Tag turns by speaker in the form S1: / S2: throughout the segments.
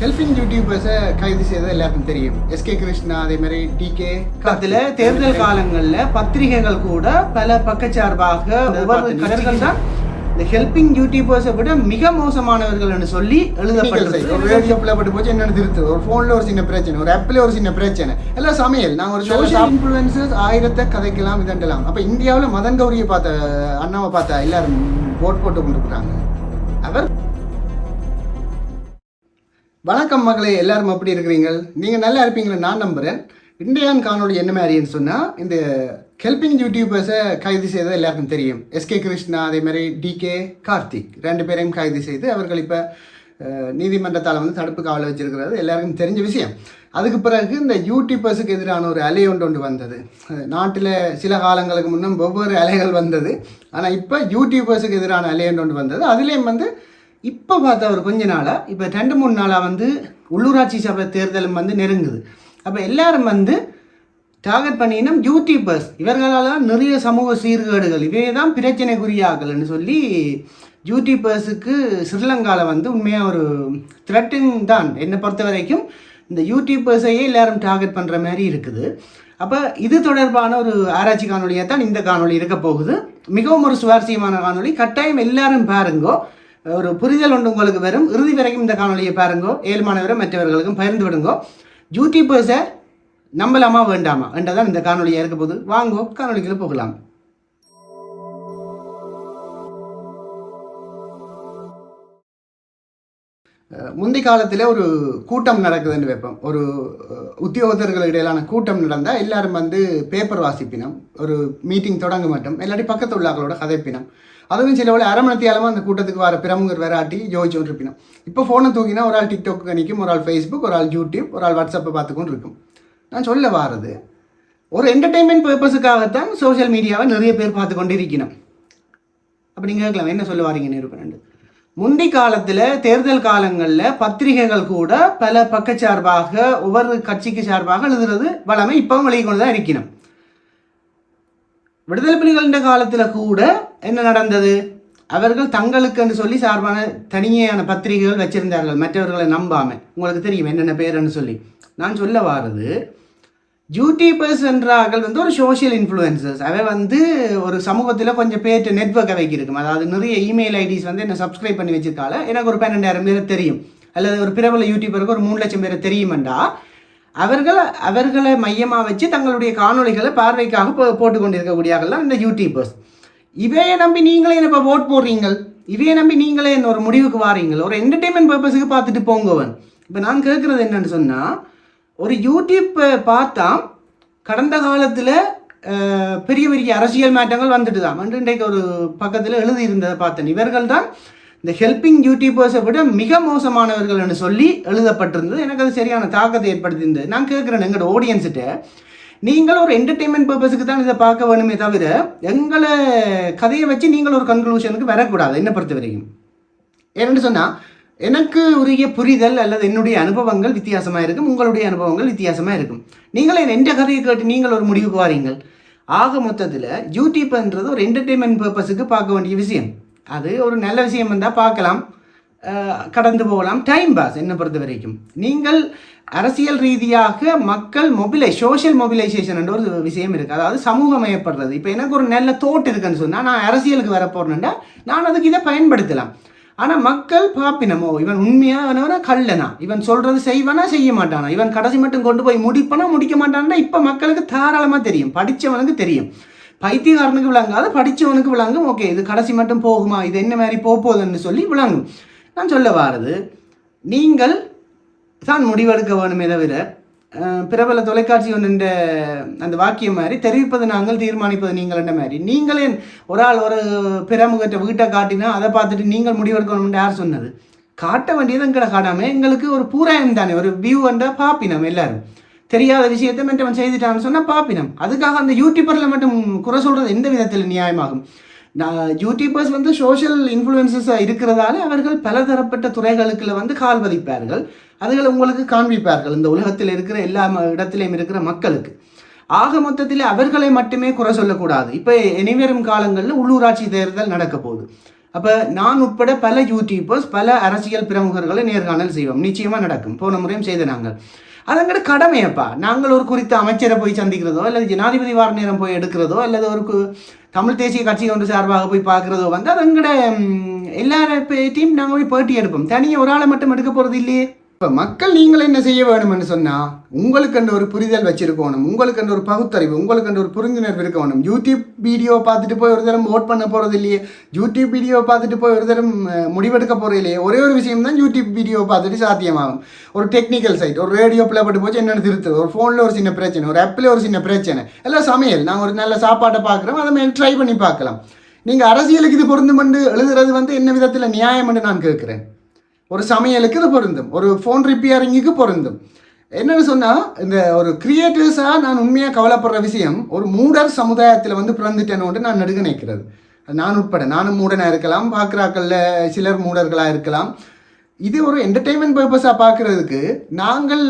S1: Helping யூடியூபர்ஸை கைது செய்தது எல்லாருக்கும் தெரியும். எஸ்கே கிருஷ்ணா அதே மாதிரி டிகே
S2: காலத்துல தேர்தல் காலங்கள்ல பத்திரிகைகள் கூட பல பக்கச்சார்பாக கட்சிகள் தான் இந்த ஹெல்பிங் யூடியூபர்ஸை விட மிக மோசமானவர்கள் என்று சொல்லி
S1: ஒரு
S2: எழுதப்பட்டிருக்கு
S1: ரேடியோ பட்டு போச்சு என்னன்னு திருத்து. ஒரு ஃபோனில் ஒரு சின்ன பிரச்சனை ஒரு ஆப்பில் ஒரு சின்ன பிரச்சனை. எல்லாம் சமையல் நாங்கள் ஒரு சோஷியல் இன்ஃப்ளூயன்சஸ் ஆயிரத்தை கதைக்கலாம் இதண்டலாம். அப்போ இந்தியாவில் மதன் கௌரியை பார்த்த அண்ணாவை பார்த்தா எல்லாரும் போட் போட்டு கொண்டு போகிறாங்க அவர் வணக்கம் மகளே எல்லாரும் எப்படி இருக்கிறீங்க நீங்கள் நல்லா இருப்பீங்களே நான் நம்புகிறேன் இந்தியான் காணொலி என்ன மாதிரின்னு சொன்னால் இந்த ஹெல்பிங் யூடியூபர்ஸை கைது செய்தது எல்லாருக்கும் தெரியும். எஸ்கே கிருஷ்ணா அதே மாதிரி டிகே கார்த்திக் ரெண்டு பேரையும் கைது செய்து அவர்கள் இப்போ நீதிமன்றத்தால் வந்து தடுப்பு காவலை வச்சிருக்கிறது. எல்லாருக்கும் தெரிஞ்ச விஷயம். அதுக்கு பிறகு இந்த யூடியூபர்ஸுக்கு எதிரான ஒரு அலை ஒன்று ஒன்று வந்தது. நாட்டில் சில காலங்களுக்கு முன்னும் ஒவ்வொரு அலைகள் வந்தது. ஆனால் இப்போ யூடியூபர்ஸுக்கு எதிரான அலை ஒன்று ஒன்று வந்தது. அதுலேயும் வந்து இப்போ பார்த்தா ஒரு கொஞ்ச நாளாக இப்போ ரெண்டு மூணு நாளாக வந்து உள்ளூராட்சி சபை தேர்தலும் வந்து நெருங்குது. அப்போ எல்லாரும் வந்து டார்கெட் பண்ணினோம் யூடியூபர்ஸ் இவர்களால் தான் நிறைய சமூக சீர்கேடுகள். இவே தான் பிரச்சனைக்குரியாக்கள்னு சொல்லி யூடியூபர்ஸுக்கு ஸ்ரீலங்காவில் வந்து உண்மையாக ஒரு த்ரெட்டிங் தான். என்னை பொறுத்த வரைக்கும் இந்த யூடியூபர்ஸையே எல்லாரும் டார்கெட் பண்ணுற மாதிரி இருக்குது. அப்போ இது தொடர்பான ஒரு ஆராய்ச்சி காணொலியாக தான் இந்த காணொளி இருக்க போகுது. மிகவும் ஒரு சுவாரஸ்யமான காணொளி. கட்டாயம் எல்லாரும் பாருங்கோ. ஒரு புரிதல் ஒன்று உங்களுக்கு வரும். இறுதி வரைக்கும் இந்த காணொலியை பாருங்கோ. ஏழ்மானவரும் மற்றவர்களுக்கும் பகிர்ந்து விடுங்கோ. யூடியூபர்ஸை நம்பலாமா வேண்டாமா? என்றதான் இந்த காணொலியாக இருக்க போகுது. வாங்கோ காணொலிகளை போகலாம். முந்தி காலத்தில் ஒரு கூட்டம் நடக்குதுன்னு வைப்போம். ஒரு உத்தியோகத்தர்கள் இடையிலான கூட்டம் நடந்தால் எல்லாரும் வந்து பேப்பர் வாசிப்பினம் ஒரு மீட்டிங் தொடங்க மாட்டோம். இல்லாட்டி பக்கத்து உள்ளாக்களோட கதைப்பினம். அதுவும் சில வேலை அரை மணித்தியாலமாக அந்த கூட்டத்துக்கு வர பிரமுகர் வராட்டி ஜோதிச்சோன்னு இருப்பினோம் இப்போ ஃபோனை தூக்கினா ஒரு ஆள் டிக்டாக் கணிக்கும் ஒரு ஆள் ஃபேஸ்புக் ஒரு ஆள் யூடியூப் ஒரு ஆள் வாட்ஸ்அப்பை பார்த்துக்கொண்டு இருக்கும் நான் சொல்ல வாரது ஒரு என்டர்டெயின்மெண்ட் பர்பஸுக்காகத்தான் சோஷியல் மீடியாவை நிறைய பேர் பார்த்து கொண்டு இருக்கணும் அப்படி கேட்கலாம் என்ன சொல்ல வாரீங்க நிரூபணண்டு முந்தி காலத்தில் தேர்தல் காலங்களில் பத்திரிகைகள் கூட பல பக்கச்சார்பாக ஒவ்வொரு கட்சிக்கு சார்பாக எழுதுறது வளமை இப்பவும் வெளியே கொண்டு தான் இருக்கணும் விடுதலை புலிகளின் காலத்தில் கூட என்ன நடந்தது? அவர்கள் தங்களுக்கு என்று சொல்லி சார்பான தனியான பத்திரிகைகள் வச்சிருந்தார்கள். மற்றவர்களை நம்பாமல் உங்களுக்கு தெரியும் என்னென்ன பேருன்னு சொல்லி. நான் சொல்ல வாரது யூடியூபர்ஸ் என்றார்கள் வந்து ஒரு சோஷியல் இன்ஃப்ளூயன்சர்ஸ் அவை வந்து ஒரு சமூகத்தில் கொஞ்சம் பேர்ட்டு நெட்ஒர்க் வைக்கிருக்கும் அதாவது நிறைய இமெயில் ஐடிஸ் வந்து என்ன சப்ஸ்கிரைப் பண்ணி வச்சிருக்கால எனக்கு ஒரு பன்னெண்டாயிரம் பேர் தெரியும். அல்லது ஒரு பிரபல யூடியூபருக்கு ஒரு மூணு லட்சம் பேர் தெரியுமெண்டா? அவர்களை அவர்களை மையமாக வச்சு தங்களுடைய காணொளிகளை பார்வைக்காக போ போட்டு கொண்டிருக்கக்கூடியவர்கள் இந்த யூடியூபர்ஸ் இவையை நம்பி நீங்களே இப்போ ஓட் போடுறீங்கள்? இவையை நம்பி நீங்களே என்ன ஒரு முடிவுக்கு வாரீங்கள்? ஒரு என்டர்டெயின்மெண்ட் பர்பஸுக்கு பார்த்துட்டு போங்கவன். இப்போ நான் கேட்குறது என்னன்னு சொன்னால் ஒரு யூடியூப் பார்த்தா கடந்த காலத்தில் பெரிய பெரிய அரசியல் மாற்றங்கள் வந்துட்டு தான் வந்து இன்றைக்கு ஒரு பக்கத்தில் எழுதியிருந்ததை பார்த்தேன். இவர்கள் தான் இந்த ஹெல்பிங் யூடியூபர்ஸை விட மிக மோசமானவர்கள் என்று சொல்லி எழுதப்பட்டிருந்தது. எனக்கு அது சரியான தாக்கத்தை ஏற்படுத்தியிருந்தது. நான் கேட்குறேன் எங்களோட ஆடியன்ஸ்கிட்ட நீங்கள் ஒரு என்டர்டெயின்மெண்ட் பர்பஸுக்கு தான் இதை பார்க்க வேணுமே தவிர எங்களை கதையை வச்சு நீங்கள் ஒரு கன்க்ளூஷனுக்கு வரக்கூடாது. என்னை பொறுத்த வரைக்கும் ஏன்னு சொன்னால் எனக்கு உரிய புரிதல் அல்லது என்னுடைய அனுபவங்கள் வித்தியாசமாக இருக்கும். உங்களுடைய அனுபவங்கள் வித்தியாசமாக இருக்கும். நீங்களே எந்த கதையை கேட்டு நீங்கள் ஒரு முடிவுக்கு வாரீங்கள். ஆக மொத்தத்தில் யூடியூப்ன்றது ஒரு என்டர்டெயின்மெண்ட் பர்பஸுக்கு பார்க்க வேண்டிய விஷயம். அது ஒரு நல்ல விஷயம் வந்தால் பார்க்கலாம். கடந்து போகலாம். டைம் பாஸ் என்னை பொறுத்த வரைக்கும். நீங்கள் அரசியல் ரீதியாக மக்கள் மொபிலை சோஷியல் மொபிலைசேஷன் என்ற ஒரு விஷயம் இருக்குது அதாவது சமூகமயப்படுறது இப்போ எனக்கு ஒரு நல்ல தோட்டு இருக்குன்னு சொன்னால் நான் அரசியலுக்கு வர போறேன்டா நான் அதுக்கு இதை பயன்படுத்தலாம். ஆனால் மக்கள் பாப்பினமோ இவன் உண்மையானவனா கல்லனா இவன் சொல்றது செய்வானா செய்ய மாட்டானா? இவன் கடைசி மட்டும் கொண்டு போய் முடிப்பானா முடிக்க மாட்டான்னா இப்போ மக்களுக்கு தாராளமாக தெரியும் படித்தவனுக்கு தெரியும். பைத்தியக்காரனுக்கு விளங்காது படித்தவனுக்கு விளங்கும். ஓகே இது கடைசி மட்டும் போகுமா? இது என்ன மாதிரி போகுதுன்னு சொல்லி விளங்கும். நான் சொல்ல வாரது நீங்கள் தான் முடிவெடுக்க வேணுமே தவிர பிரபல தொலைக்காட்சி ஒன்று அந்த வாக்கியம் மாதிரி தெரிவிப்பது நாங்கள் தீர்மானிப்பது நீங்கள் என்ற மாதிரி. நீங்களே ஒரு ஆள் ஒரு பிரமுகத்தை வீட்டை காட்டினா அதை பார்த்துட்டு நீங்கள் முடிவெடுக்கணும்னு யார் சொன்னது? காட்ட வேண்டியது எங்களை காட்டாமல் எங்களுக்கு ஒரு பூராயம் தானே ஒரு வியூ வந்தா பாப்பினம் எல்லாரும். தெரியாத விஷயத்தை மற்றவன் செய்துட்டான்னு சொன்னால் பாப்பினம். அதுக்காக அந்த யூடியூபரில் மட்டும் குறை சொல்கிறது எந்த விதத்தில் நியாயமாகும். நான் யூடியூபர்ஸ் வந்து சோஷியல் இன்ஃப்ளூயன்சஸாக இருக்கிறதால அவர்கள் பலதரப்பட்ட துறைகளுக்குள்ள வந்து கால் பதிப்பார்கள். அதுகளை உங்களுக்கு காண்பிப்பார்கள். இந்த உலகத்தில் இருக்கிற எல்லா ம- இடத்திலையும் இருக்கிற மக்களுக்கு. ஆக மொத்தத்தில் அவர்களை மட்டுமே குறை சொல்லக்கூடாது. இப்போ இனிவரும் காலங்களில் உள்ளூராட்சி தேர்தல் நடக்க போகுது. அப்போ நான் உட்பட பல யூடியூபர்ஸ் பல அரசியல் பிரமுகர்களை நேர்காணல் செய்வோம். நிச்சயமாக நடக்கும். போன முறையும் செய்த நாங்கள். அதங்கட கடமையப்பா. நாங்கள் ஒரு குறித்த அமைச்சரை போய் சந்திக்கிறதோ அல்லது ஜனாதிபதி வார நேரம் போய் எடுக்கிறதோ அல்லது ஒரு கு- தமிழ் தேசிய கட்சி ஒன்று சார்பாக போய் பார்க்குறதோ வந்து அது எங்கட எல்லார டீம் நாங்கள் போய் பேட்டி எடுப்போம். தனியாக ஒரு ஆளை மட்டும் எடுக்க போகிறது இல்லையே. இப்போ மக்கள் நீங்கள் என்ன செய்ய வேணும்னு சொன்னால் உங்களுக்கு ஒரு புரிதல் வச்சிருக்கணும் உங்களுக்கு ஒரு பகுத்தறிவு உங்களுக்கு ஒரு புரிந்துணர்வு இருக்கணும். யூடியூப் வீடியோ பார்த்துட்டு போய் ஒரு தரம் ஓட் பண்ண போகிறது இல்லையே? யூடியூப் வீடியோ பார்த்துட்டு போய் ஒரு தரம் முடிவெடுக்க போகிறது இல்லையே? ஒரே ஒரு விஷயம் தான் யூடியூப் வீடியோ பார்த்துட்டு சாத்தியமாகும். ஒரு டெக்னிக்கல் சைட் ஒரு ரேடியோ பிளப்பட்டு போச்சு என்னென்னு திருத்துறது. ஒரு ஃபோனில் ஒரு சின்ன பிரச்சனை ஒரு ஆப்பில் ஒரு சின்ன பிரச்சனை. எல்லாம் சமையல். நாங்கள் ஒரு நல்ல சாப்பாட்டை பார்க்குறோம் அதை மாதிரி ட்ரை பண்ணி பார்க்கலாம். நீங்கள் அரசியலுக்கு இது பொருந்துமென்று எழுதுறது வந்து என்ன விதத்தில் நியாயம்னு நான் கேட்குறேன். ஒரு சமையலுக்கு இது பொருந்தும். ஒரு ஃபோன் ரிப்பேரிங்குக்கு பொருந்தும். என்னன்னு சொன்னால் இந்த ஒரு கிரியேட்டிவ்ஸாக நான் உண்மையாக கவலைப்படுற விஷயம் ஒரு மூடர் சமுதாயத்தில் வந்து பிறந்துட்டேன்னு நான் நெடுக நினைக்கிறது நான் உட்பட நானும் மூடனாக இருக்கலாம் பார்க்குறாக்களில் சிலர் மூடர்களாக இருக்கலாம். இது ஒரு என்டர்டெயின்மெண்ட் பர்பஸாக பார்க்குறதுக்கு நாங்கள்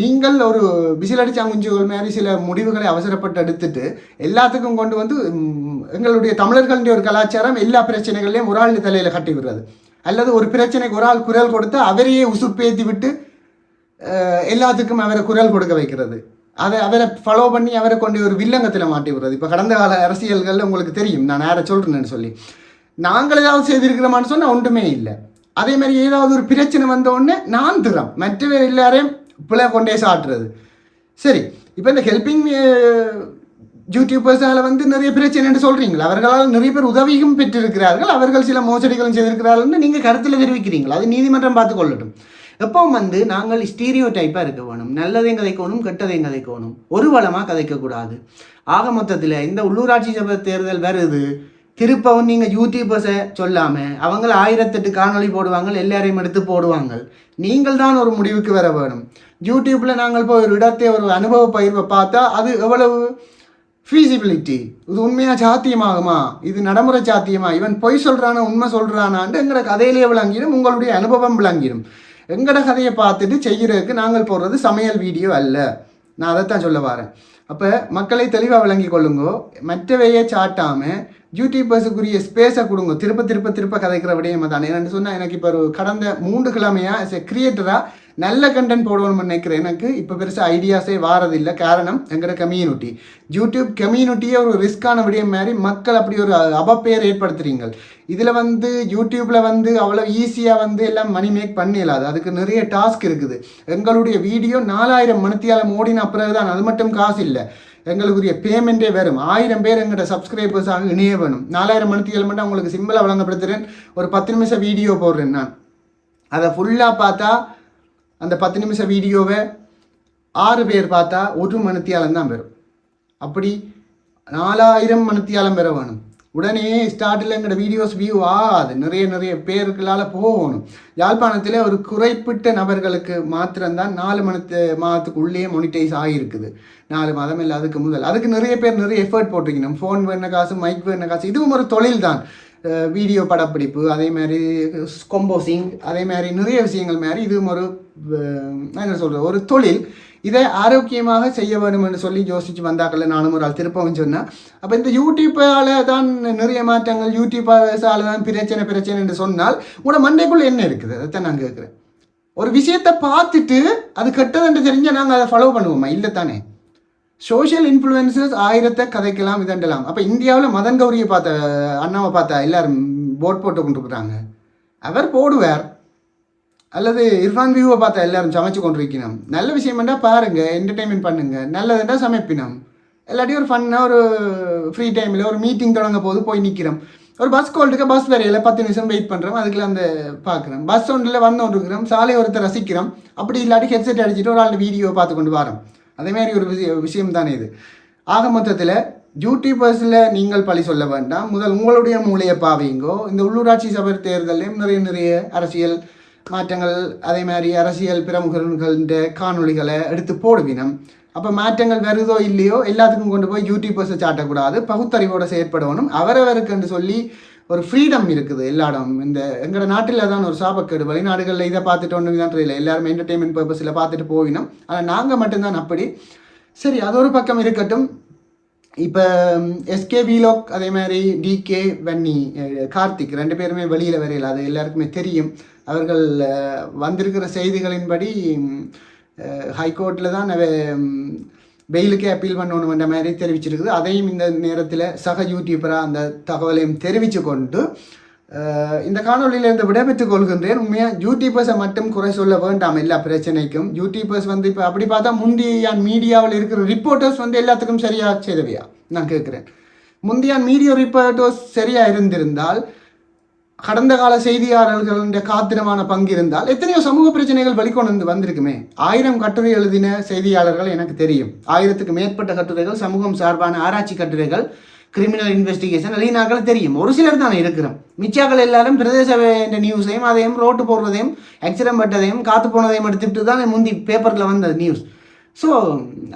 S1: நீங்கள் ஒரு விசில் அடிச்சாங்குஞ்சுகள் மாதிரி சில முடிவுகளை அவசரப்பட்டு எடுத்துட்டு எல்லாத்துக்கும் கொண்டு வந்து எங்களுடைய தமிழர்களுடைய ஒரு கலாச்சாரம் எல்லா பிரச்சனைகள்லையும் ஒரு ஆள் தலையில் கட்டி விடுறது. அல்லது ஒரு பிரச்சனைக்கு ஒரு ஆள் குரல் கொடுத்து அவரையே உசுப்பேத்தி விட்டு எல்லாத்துக்கும் அவரை குரல் கொடுக்க வைக்கிறது. அதை அவரை ஃபாலோ பண்ணி அவரை கொண்டு ஒரு வில்லங்கத்தில் மாட்டி விடுறது. இப்போ கடந்த கால அரசியல்களில் உங்களுக்கு தெரியும். நான் யாரை சொல்கிறேன்னு சொல்லி. நாங்கள் ஏதாவது செய்திருக்கிறோமான்னு சொன்னால் ஒன்றுமே இல்லை. அதே மாதிரி ஏதாவது ஒரு பிரச்சனை வந்த உடனே நான் திறம் மற்றவர் எல்லாரையும் பிள்ளை கொண்டே சாட்டுறது. சரி இப்போ இந்த ஹெல்பிங் யூடியூபர்ஸால் வந்து நிறைய பிரச்சனைன்னு சொல்கிறீங்களா அவர்களால் நிறைய பேர் உதவியும் பெற்றிருக்கிறார்கள். அவர்கள் சில மோசடிகளும் செய்திருக்கிறார்கள்னு நீங்கள் கருத்தில் தெரிவிக்கிறீங்களா? அது நீதிமன்றம் பார்த்து கொள்ளட்டும். எப்பவும் வந்து நாங்கள் ஸ்டீரியோ டைப்பாக இருக்க வேணும். நல்லதையும் கதைக்கணும் கெட்டதையும் கதைக்கணும். ஒரு வளமாக கதைக்கக்கூடாது. ஆக மொத்தத்தில் இந்த உள்ளூராட்சி சபை தேர்தல் வருது. திருப்பவும் நீங்கள் யூடியூபர்ஸை சொல்லாமல் அவங்கள ஆயிரத்தெட்டு காணொலி போடுவாங்க எல்லாரையும் எடுத்து போடுவாங்க. நீங்கள் தான் ஒரு முடிவுக்கு வர வேணும். யூடியூப்பில் நாங்கள் போய் ஒரு இடத்தை ஒரு அனுபவ பயிர்வை பார்த்தா அது எவ்வளவு ஃபீசிபிலிட்டி இது உண்மையாக சாத்தியமாகுமா? இது நடைமுறை சாத்தியமா? இவன் பொய் சொல்கிறானா உண்மை சொல்கிறானான்ட்டு எங்களோட கதையிலேயே விளங்கிடும் உங்களுடைய அனுபவம் விளங்கிடும். எங்களோட கதையை பார்த்துட்டு செய்கிறதுக்கு நாங்கள் போடுறது சமையல் வீடியோ அல்ல. நான் அதைத்தான் சொல்ல வரேன். அப்போ மக்களை தெளிவாக விளங்கி கொள்ளுங்கோ. மற்றவையே சாட்டாமல் யூடியூபர்ஸுக்குரிய ஸ்பேஸை கொடுங்க. திருப்ப திருப்ப திருப்ப கதைக்கிற விடயம் தானே என்னென்னு சொன்னால் எனக்கு இப்போ ஒரு கடந்த மூன்று கிழமையாக கிரியேட்டராக நல்ல கண்டென்ட் போடணும்னு நினைக்கிறேன். எனக்கு இப்போ பெருசாக ஐடியாஸே வாரதில்லை. காரணம் எங்களோட கம்யூனிட்டி யூடியூப் கம்யூனிட்டியே ஒரு ரிஸ்க்கான விடயம் மாதிரி மக்கள் அப்படி ஒரு அவப்பெயர் ஏற்படுத்துறீங்க இதில் வந்து யூடியூப்பில் வந்து அவ்வளோ ஈஸியாக வந்து எல்லாம் மணி மேக் பண்ணிடலாது. அதுக்கு நிறைய டாஸ்க் இருக்குது. எங்களுடைய வீடியோ நாலாயிரம் மணித்தியாலம் ஓடின பிறகு தான் அது மட்டும் காசு இல்லை. எங்களுக்குரிய பேமெண்ட்டே வரும். ஆயிரம் பேர் எங்களோட சப்ஸ்கிரைபர்ஸாக இணைய வேணும் நாலாயிரம் மணித்தியாலம் மட்டும் உங்களுக்கு சிம்பிளாக வழங்கப்படுத்துகிறேன் ஒரு பத்து நிமிஷம் வீடியோ போடுறேன் நான். அதை ஃபுல்லாக பார்த்தா அந்த பத்து நிமிஷம் வீடியோவை ஆறு பேர் பார்த்தா ஒரு மணித்தியாலம் தான் பெறும் அப்படி நாலாயிரம் மணித்தியாலம் பெற வேணும். உடனே ஸ்டார்டில் எங்களோட வீடியோஸ் வியூ ஆகாது. நிறைய நிறைய பேர்களால் போகணும். யாழ்ப்பாணத்தில் ஒரு குறைப்பிட்ட நபர்களுக்கு மாத்திரம்தான் நாலு மணத்து மாதத்துக்குள்ளேயே மொனிடைஸ் ஆகியிருக்குது. நாலு மாதம் இல்லை அதுக்கு முதல். அதுக்கு நிறைய பேர் நிறைய எஃபர்ட் போட்டிருக்கணும். ஃபோன் வேண காசு மைக் வேண காசு. இதுவும் ஒரு தொழில் தான். வீடியோ படப்பிடிப்பு அதே மாதிரி கொம்போசிங் அதே மாதிரி நிறைய விஷயங்கள் மாதிரி இதுவும் ஒரு என்ன சொல்கிறது ஒரு தொழில். இதை ஆரோக்கியமாக செய்ய வேணும்னு சொல்லி யோசித்து வந்தாக்கள்ல நானும் ஒரு ஆள் திருப்பவும் சொன்னேன். அப்போ இந்த யூடியூப்பால் தான் நிறைய மாற்றங்கள் யூடியூப்பால் தான் பிரச்சனை பிரச்சனை என்று சொன்னால் உங்களோட மண்டைக்குள்ளே என்ன இருக்குது? அதைத்தான் நான் கேட்குறேன். ஒரு விஷயத்தை பார்த்துட்டு அது கெட்டதுன்னு தெரிஞ்சால் நாங்கள் அதை ஃபாலோ பண்ணுவோமா? இல்லை தானே சோஷியல் இன்ஃப்ளூயன்சஸ் ஆயிரத்தை கதைக்கலாம் இதண்டலாம். அப்போ இந்தியாவில் மதன் கௌரியை பார்த்த அண்ணாவை பார்த்தா எல்லாரும் போட் போட்டு கொண்டு இருக்கிறாங்க அவர் போடுவார். அல்லது இர்ஃபான் வியூவை பார்த்தா எல்லாரும் சமைச்சு கொண்டிருக்கணும். நல்ல விஷயம் வேண்டாம் பாருங்கள் என்டர்டெயின்மெண்ட் பண்ணுங்க. நல்லதுண்டா சமைப்பினம். இல்லாட்டி ஒரு ஃபன்னாக ஒரு ஃப்ரீ டைமில் ஒரு மீட்டிங் தொடங்க போது போய் நிற்கிறோம் ஒரு பஸ் கோல்டுக்கு பஸ் வேறையில் பத்து நிமிஷம் வெயிட் பண்ணுறோம் அதுக்குள்ள அந்த பார்க்குறோம் பஸ் ஒன்றில் வந்து இருக்கிறோம் சாலை ஒருத்தர் ரசிக்கிறோம். அப்படி இல்லாட்டி ஹெட்செட் அடிச்சுட்டு ஒரு ஆள் வீடியோ பார்த்து கொண்டு வரோம். அதே ஒரு விஷய விஷயம் தானே இது. ஆக மொத்தத்தில் யூடியூபர்ஸில் நீங்கள் பழி சொல்ல வேண்டாம். முதல் உங்களுடைய மூளையை பாவீங்கோ. இந்த உள்ளூராட்சி சபை தேர்தலையும் நிறைய நிறைய அரசியல் மாற்றங்கள் அதே மாதிரி அரசியல் பிரமுகர்கள காணொளிகளை எடுத்து போடுவினம். அப்போ மாற்றங்கள் வருதோ இல்லையோ எல்லாத்துக்கும் கொண்டு போய் யூடியூபர்ஸை சாட்டக்கூடாது. பகுத்தறிவோட செயற்படணும். அவரவருக்குன்னு சொல்லி ஒரு ஃப்ரீடம் இருக்குது எல்லா இடம் இந்த எங்களோட நாட்டில் தான் ஒரு சாபக்கேடு. வெளிநாடுகளில் இதை பார்த்துட்டு ஒன்றும் தான் தெரியல. எல்லாருமே என்டர்டெயின்மெண்ட் பர்பஸில் பார்த்துட்டு போவினோம். ஆனால் நாங்கள் மட்டும்தான் அப்படி. சரி அது ஒரு பக்கம் இருக்கட்டும். இப்போ எஸ்கே வீலாக் அதே மாதிரி டிகே வன்னி கார்த்திக் ரெண்டு பேருமே வெளியில் வரையில அது எல்லாருக்குமே தெரியும். அவர்கள் வந்திருக்கிற செய்திகளின்படி ஹைகோர்ட்டில் தான் பெயிலுக்கே அப்பீல் பண்ணணுன்ற மாதிரி தெரிவிச்சிருக்குது. அதையும் இந்த நேரத்தில் சக யூடியூபராக அந்த தகவலையும் தெரிவித்து கொண்டு இந்த காணொலியிலிருந்து விடைபெற்றுக் கொள்கின்றேன். உண்மையாக யூடியூபர்ஸை மட்டும் குறை சொல்ல வேண்டாம் எல்லா பிரச்சனைக்கும். யூடியூபர்ஸ் வந்து இப்போ அப்படி பார்த்தா முந்தியான் மீடியாவில் இருக்கிற ரிப்போர்ட்டர்ஸ் வந்து எல்லாத்துக்கும் சரியாக செய்தவையா நான் கேட்குறேன். முந்தையான் மீடியா ரிப்போர்ட்டர்ஸ் சரியாக இருந்திருந்தால் கடந்த கால செய்தியாளர்களுடைய காத்திரமான பங்கு இருந்தால் எத்தனையோ சமூக பிரச்சனைகள் வெளிக்கொண்டு வந்து வந்திருக்குமே. ஆயிரம் கட்டுரை எழுதின செய்தியாளர்கள் எனக்கு தெரியும். ஆயிரத்துக்கு மேற்பட்ட கட்டுரைகள் சமூகம் சார்பான ஆராய்ச்சி கட்டுரைகள் கிரிமினல் இன்வெஸ்டிகேஷன் லீனாக்கள் தெரியும். ஒரு சிலர் தானே இருக்கிறோம். மிச்சாக்கள் எல்லாரும் பிரதேச நியூஸையும் அதையும் ரோட்டு போடுறதையும் எக்ஸிடம் பட்டதையும் காத்து போனதையும் எடுத்துட்டு தான் முந்தி பேப்பரில் வந்த நியூஸ் ஸோ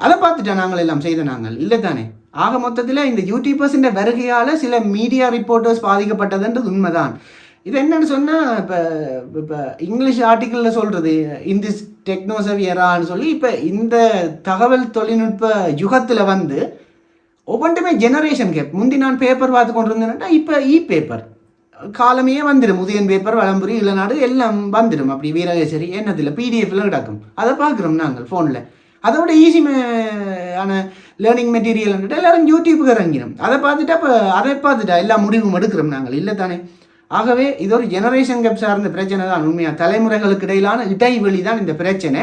S1: அதை பார்த்துட்டா நாங்கள் எல்லாம் செய்த நாங்கள். இல்லை தானே ஆக மொத்தத்தில் இந்த யூடியூபர்ஸின் வருகையால் சில மீடியா ரிப்போர்ட்டர்ஸ் பாதிக்கப்பட்டதுன்றது உண்மைதான். இது என்னன்னு சொன்னால் இப்போ இப்போ இங்கிலீஷ் ஆர்டிக்கிளில் சொல்கிறது இந்தி டெக்னோசவியரான்னு எரான்னு சொல்லி இப்போ இந்த தகவல் தொழில்நுட்ப யுகத்தில் வந்து ஒவ்வொன்றுமே ஜெனரேஷன் கேப் முந்தி நான் பேப்பர் பார்த்து கொண்டு இருந்தேன்னா இப்போ இ பேப்பர் காலமே வந்துடும் உதயன் பேப்பர் வளம்புரி இளநாடு எல்லாம் வந்துடும் அப்படி வீரகேசரி என்னதில்லை பிடிஎஃப்ல கிடக்கும். அதை பார்க்குறோம் நாங்கள் ஃபோனில் அதை விட ஈஸி ஆன லேர்னிங் மெட்டீரியல் எல்லாரும் யூடியூப்புக்கு இறங்கிடும் அதை பார்த்துட்டு அப்போ அதை பார்த்துட்டா எல்லா முடிவும் எடுக்கிறோம் நாங்கள். இல்லை தானே? ஆகவே இது ஒரு ஜெனரேஷன் கேப் சார்ந்த பிரச்சனை தான் உண்மையாக தலைமுறைகளுக்கு இடையிலான இடைவெளி தான் இந்த பிரச்சனை.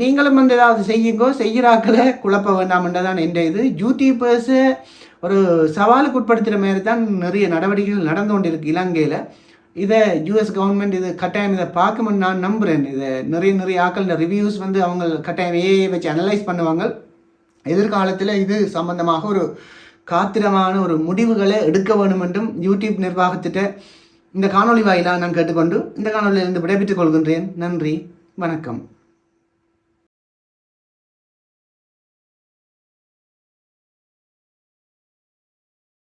S1: நீங்களும் வந்து ஏதாவது செய்யுங்கோ செய்கிறாக்களை குழப்ப வேண்டாம்ன்றதான் என்ற இது. யூடியூபர்ஸை ஒரு சவாலுக்கு உட்படுத்துகிற மாதிரி தான் நிறைய நடவடிக்கைகள் நடந்து கொண்டிருக்கு இலங்கையில். இதை யூஎஸ் கவர்மெண்ட் இது கட்டாயம் இதை பார்க்கணும்னு நான் நம்புகிறேன் இதை நிறைய நிறைய ஆக்கள் ரிவ்யூஸ் வந்து அவங்க கட்டாயம் ஏஐ வச்சு அனலைஸ் பண்ணுவாங்க. எதிர்காலத்தில் இது சம்பந்தமாக ஒரு காத்திரமான ஒரு முடிவுகளை எடுக்க வேண்டும் என்றும் யூடியூப் நிர்வாகத்திட்ட இந்த காணொளி வாயிலாக நான் கேட்டுக்கொண்டு இந்த காணொலியிலிருந்து விடைபெற்றுக் கொள்கின்றேன். நன்றி வணக்கம்.